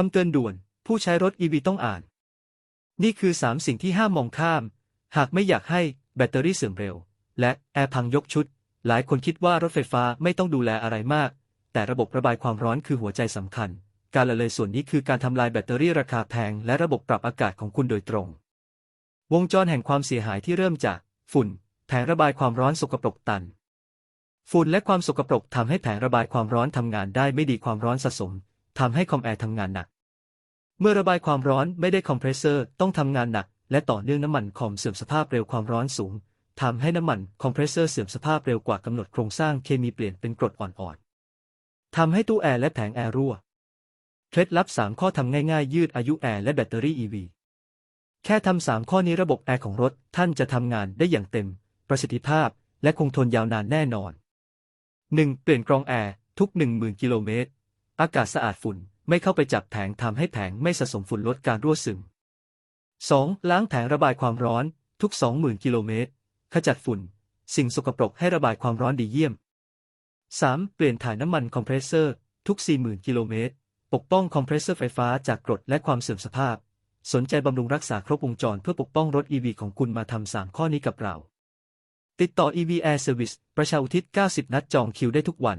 คำเตือนด่วน ผู้ใช้รถ EV ต้องอ่าน นี่คือ 3 สิ่งที่ห้ามมองข้าม หากไม่อยากให้แบตเตอรี่เสื่อมเร็ว และแอร์พังยกชุด หลายคนคิดว่ารถไฟฟ้าไม่ต้องดูแลอะไรมาก แต่ระบบระบายความร้อนคือหัวใจสำคัญ การละเลยส่วนนี้คือการทำลายแบตเตอรี่ราคาแพง และระบบปรับอากาศของคุณโดยตรง วงจรแห่งความเสียหายที่เริ่มจากฝุ่นแผงระบายความร้อนสกปรกตัน ฝุ่นและความสกปรกทำให้แผงระบายความร้อนทำงานได้ไม่ดีความร้อนสะสม ทำให้คอมแอร์ทำงานหนัก เมื่อระบายความร้อนไม่ได้คอมเพรสเซอร์ต้องทำงานหนัก และต่อเนื่องน้ำมันคอมเสื่อมสภาพเร็วความร้อนสูงทำให้น้ำมันคอมเพรสเซอร์เสื่อมสภาพเร็วกว่ากำหนดโครงสร้างเคมีเปลี่ยนเป็นกรดอ่อนๆทำให้ตู้แอร์และแผงแอร์รั่ว เคล็ดลับ 3 ข้อทำง่ายๆ ยืดอายุแอร์และแบตเตอรี่ EV แค่ทำ 3 ข้อนี้ระบบแอร์ของรถท่านจะทำงานได้อย่างเต็ม ประสิทธิภาพ และคงทนยาวนานแน่นอน 1. เปลี่ยนกรองแอร์ทุก 10,000 กิโลเมตร อากาศสะอาดฝุ่นไม่เข้าไปจับแผงทำให้แผงไม่สะสมฝุ่นลดการรั่วซึม 2. ล้างแผงระบายความร้อนทุก 20,000 กิโลเมตร ขจัดฝุ่น สิ่งสกปรกให้ระบายความร้อนดีเยี่ยม 3. เปลี่ยนถ่ายน้ำมันคอมเพรสเซอร์ทุก 40,000 กิโลเมตร ปกป้องคอมเพรสเซอร์ไฟฟ้าจากกรดและความเสื่อมสภาพ สนใจบำรุงรักษาครบวงจรเพื่อปกป้องรถ EV ของคุณมาทำ 3 ข้อนี้กับเรา ติดต่อ EV Air Service ประชาอุทิศ 90 นัดจองคิวได้ทุกวัน